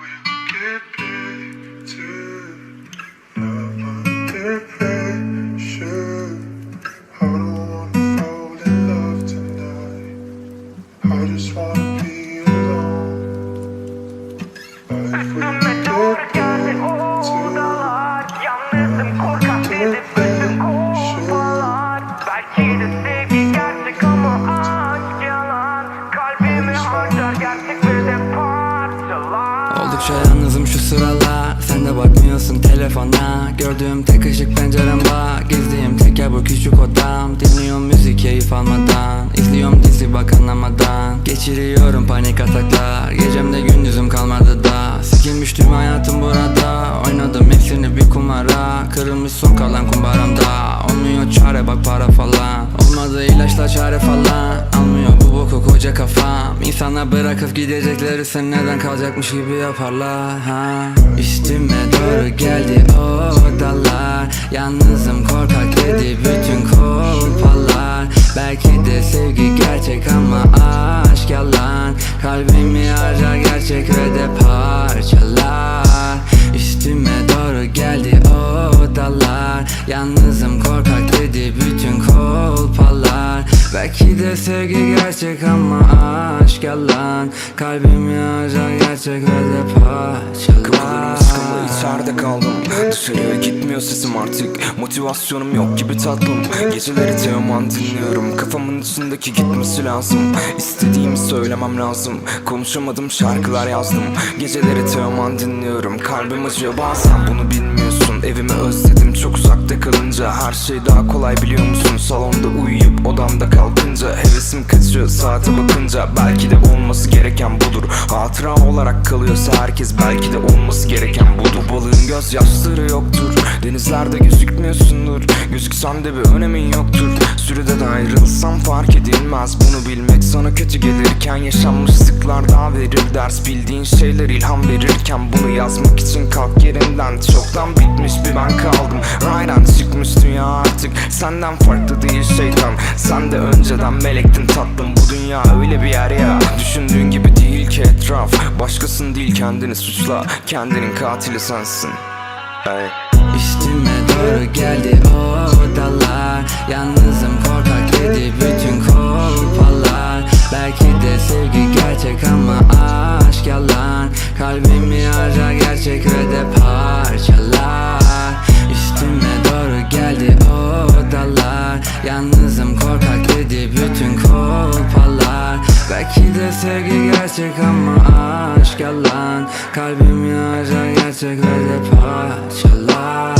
we'll get better. Sıralar Sen de bakmıyorsun telefona. Gördüğüm tek ışık pencerem var Gezdiğim tek yer bu küçük odam. Dinliyorum müzik keyif almadan İzliyorum dizi bak anlamadan. Geçiriyorum panik ataklar Gecemde gündüzüm kalmadı da. Sikilmiş tüm hayatım burada Oynadım hepsini bir kumara. Kırılmış son kalan kumbaramda Olmuyor çare bak para falan. Olmadı ilaçla çare falan. Almıyor bu boku koca İnsana bırakıp gidecekleri sen neden kalacakmış gibi yaparlar ha? Üstüme doğru geldi o odalar Yalnızım korkak dedi bütün kolpalar. Belki de sevgi gerçek ama aşk yalan. Kalbimi harcar Belki de sevgi gerçek ama aşk yalan. Kalbimi harcar gerçek ve de Kapılarım parçalar tıkalı içeride kaldım. Dışarıya gitmiyor sesim artık. Motivasyonum yok gibi tatlım. Geceleri Teoman dinliyorum. Kafamın içindeki gitmesi lazım. İstediğimi söylemem lazım. Konuşamadım şarkılar yazdım. Geceleri Teoman dinliyorum. Kalbim acıyor bazen. Bunu bilmiyorsun Evimi özledim çok uzakta kalınca. Her şey daha kolay biliyor musun? Salonda uyuyup odamda kalkınca. Hevesim kaçıyor saate bakınca. Belki de olması gereken budur. Hatıra olarak kalıyorsa herkes Belki de olması gereken budur. Balığın gözyaşları yoktur. Denizlerde gözükmüyorsundur. Gözüksen de bir önemin yoktur Süreden ayrılsam fark edilmez. Bunu bilmek sana kötü gelirken Yaşanmışlıklar daha verir ders. Bildiğin şeyler ilham verirken Bunu yazmak için kalk yerinden. Çoktan bitmiş bir ben kaldım. Raydan çıkmış dünya artık. Senden farklı değil şeytan. Sen de önceden melektin tatlım. Bu dünya öyle bir yer ya. Düşündüğün gibi değil ki etraf. Başkasın değil kendini suçla. Kendinin katili sensin. Hey. Üstüme doğru geldi o odalar Yalnızım gerçek ama aşk yalan. Kalbimi harcar gerçek ve de parçalar. Üstüme doğru geldi odalar Yalnızım korkak dedi bütün kolpalar. Belki de sevgi gerçek ama aşk yalan. Kalbimi harcar gerçek ve de parçalar